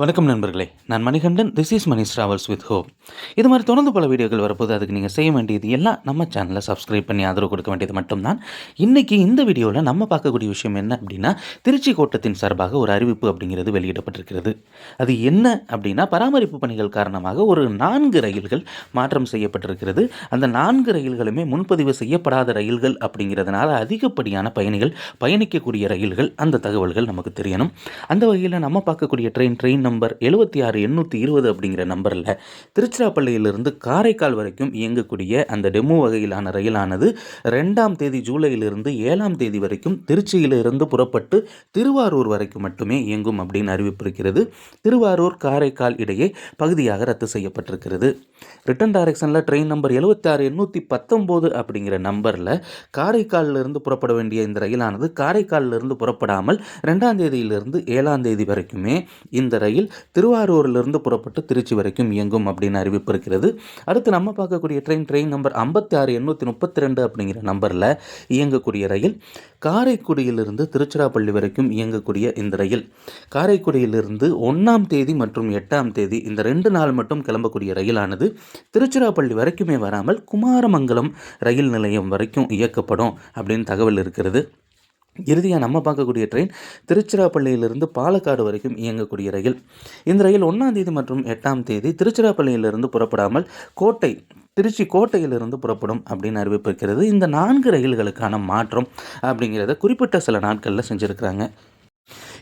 வணக்கம் நண்பர்களே. நான் Manikandan. This is Mani travels with hope இது மாதிரி தொடர்ந்து பல வீடியோக்கள் வரப்போது அதுக்கு நீங்கள் செய்ய வேண்டியது எல்லாம் நம்ம சேனலை சப்ஸ்கிரைப் பண்ணி ஆதரவு கொடுக்க வேண்டியது மட்டும்தான். இன்றைக்கி இந்த வீடியோவில் நம்ம பார்க்கக்கூடிய விஷயம் என்ன அப்படின்னா திருச்சி கோட்டத்தின் சார்பாக ஒரு அறிவிப்பு அப்படிங்கிறது வெளியிடப்பட்டிருக்கிறது. அது என்ன அப்படின்னா பராமரிப்பு பணிகள் காரணமாக ஒரு நான்கு ரயில்கள் மாற்றம் செய்யப்பட்டிருக்கிறது. அந்த நான்கு ரயில்களுமே முன்பதிவு செய்யப்படாத ரயில்கள் அப்படிங்கிறதுனால அதிகப்படியான பயணிகள் பயணிக்கக்கூடிய ரயில்கள் அந்த தகவல்கள் நமக்கு தெரியணும். அந்த வகையில் நம்ம பார்க்கக்கூடிய ட்ரெயின் ட்ரெயின் நம்பர் எழுபத்தி ஆறு எண்ணூற்றி இருபது அப்படிங்கிற நம்பரில் திருச்சிராப்பள்ளியிலிருந்து காரைக்கால் வரைக்கும் இயங்கக்கூடிய அந்த டெமோ வகையிலான ரயிலானது ரெண்டாம் தேதி ஜூலையிலிருந்து ஏழாம் தேதி வரைக்கும் திருச்சியிலிருந்து புறப்பட்டு திருவாரூர் வரைக்கும் மட்டுமே இயங்கும் அப்படின்னு அறிவிப்பிருக்கிறது திருவாரூர் காரைக்கால் இடையே பகுதியாக ரத்து செய்யப்பட்டிருக்கிறது. ரிட்டன் டைரக்ஷனில் ட்ரெயின் நம்பர் எழுபத்தாறு எண்ணூற்றி பத்தொம்போது அப்படிங்கிற நம்பரில் காரைக்காலிலிருந்து புறப்பட வேண்டிய இந்த ரயிலானது காரைக்காலிலிருந்து புறப்படாமல் ரெண்டாம் தேதியிலிருந்து ஏழாம் தேதி வரைக்குமே இந்த ரயில் திருவாரூரிலிருந்து புறப்பட்டு திருச்சி வரைக்கும் இயங்கும் அப்படின்னு அறிவிப்பு இருக்கிறது. அடுத்து நம்ம பார்க்கக்கூடிய ட்ரெயின் ட்ரெயின் நம்பர் ஐம்பத்தி ஆறு எண்ணூற்றி முப்பத்தி ரெண்டு அப்படிங்கிற நம்பரில் இயங்கக்கூடிய ரயில் காரைக்குடியிலிருந்து திருச்சிராப்பள்ளி வரைக்கும் இயங்கக்கூடிய இந்த ரயில். காரைக்குடியிலிருந்து ஒன்றாம் தேதி மற்றும் எட்டாம் தேதி இந்த ரெண்டு நாள் மட்டும் கிளம்பக்கூடிய ரயிலானது திருச்சிராப்பள்ளி வரைக்குமே வராமல் குமாரமங்கலம் ரயில் நிலையம் வரைக்கும் இயக்கப்படும் அப்படின்னு தகவல் இருக்கிறது. இறுதியாக நம்ம பார்க்கக்கூடிய ட்ரெயின் திருச்சிராப்பள்ளியிலிருந்து பாலக்காடு வரைக்கும் இயங்கக்கூடிய ரயில். இந்த ரயில் ஒன்றாம் தேதி மற்றும் எட்டாம் தேதி திருச்சிராப்பள்ளியிலிருந்து புறப்படாமல் கோட்டை திருச்சி கோட்டையிலிருந்து புறப்படும் அப்படின்னு அறிவிப்பிருக்கிறது இந்த நான்கு ரயில்களுக்கான மாற்றம் அப்படிங்கிறத குறிப்பிட்ட சில நாட்களில் செஞ்சுருக்கிறாங்க.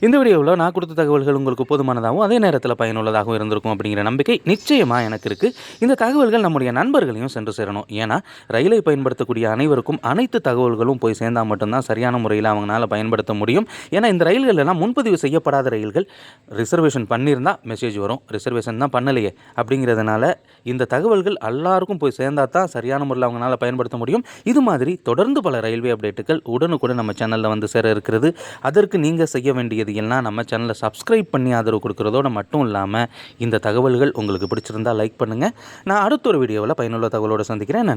இந்த வீடியோவில் நான் கொடுத்த தகவல்கள் உங்களுக்கு போதுமானதாகவும் அதே நேரத்தில் பயனுள்ளதாகவும் இருந்திருக்கும் அப்படிங்கிற நம்பிக்கை நிச்சயமாக எனக்கு இருக்குது இந்த தகவல்கள் நம்முடைய நண்பர்களையும் சென்று சேரணும். ஏன்னா ரயிலை பயன்படுத்தக்கூடிய அனைவருக்கும் அனைத்து தகவல்களும் போய் சேர்ந்தால் மட்டும்தான் சரியான முறையில் அவங்களால பயன்படுத்த முடியும். ஏன்னா இந்த ரயில்கள் எல்லாம் முன்பதிவு செய்யப்படாத ரயில்கள். ரிசர்வேஷன் பண்ணியிருந்தால் மெசேஜ் வரும். ரிசர்வேஷன் தான் பண்ணலையே அப்படிங்கிறதுனால இந்த தகவல்கள் எல்லாருக்கும் போய் சேர்ந்தால் தான் சரியான முறையில் அவங்களால பயன்படுத்த முடியும். இது மாதிரி தொடர்ந்து பல ரயில்வே அப்டேட்டுகள் உடனுக்குடன் நம்ம சேனலில் வந்து சேர இருக்கிறது. அதற்கு நீங்கள் செய்ய வேண்டியது எல்லாம் நம்ம சேனலை சப்ஸ்கிரைப் பண்ணி ஆதரவு கொடுக்குறதோட மட்டும் இல்லாமல் இந்த தகவல்கள் உங்களுக்கு பிடிச்சிருந்தால் லைக் பண்ணுங்கள் நான் அடுத்த ஒரு வீடியோவில் பயனுள்ள தகவலோடு சந்திக்கிறேன்.